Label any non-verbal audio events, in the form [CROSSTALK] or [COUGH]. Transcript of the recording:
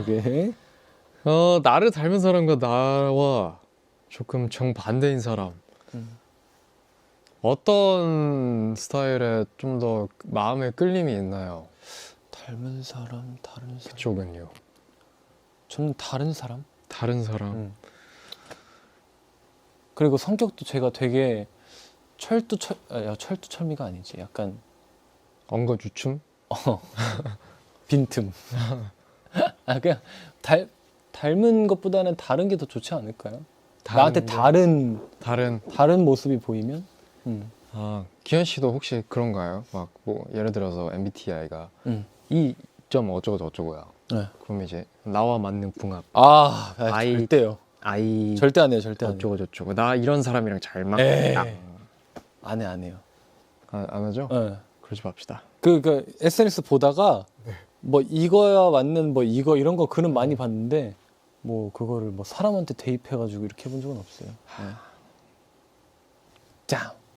이게 어 나를 닮은 사람과 나와 조금 정반대인 사람 음. 어떤 스타일에 좀 더 마음에 끌림이 있나요? 닮은 사람, 다른 사람. 그쪽은요 저는 다른 사람. 다른 사람 음. 그리고 성격도 제가 되게 철두 철 아, 야, 철두 철미가 아니지. 약간 엉거주춤 [LAUGHS] 빈틈. [LAUGHS] 아 그냥 닮 닮은 것보다는 다른 게 더 좋지 않을까요? 나한테 게- 다른 다른 다른 모습이 보이면. 음. 아 기현 씨도 혹시 그런가요? 막 뭐 예를 들어서 MBTI가 음. 이점 어쩌고 저쩌고야 네. 그럼 이제 나와 맞는 궁합 아, 아 아이- 절대요. I 절대 안 해요. 절대 안 해요. 어쩌고 저쩌고 나 이런 사람이랑 잘 에이. 맞다 안 해, 안 해요. 아, 안 하죠? 네. 그러지 맙시다 그, 그 SNS 보다가 뭐 이거야 맞는 뭐 이거 이런 거 글은 많이 봤는데 뭐 그거를 뭐 사람한테 대입해가지고 이렇게 해본 적은 없어요. 네. 자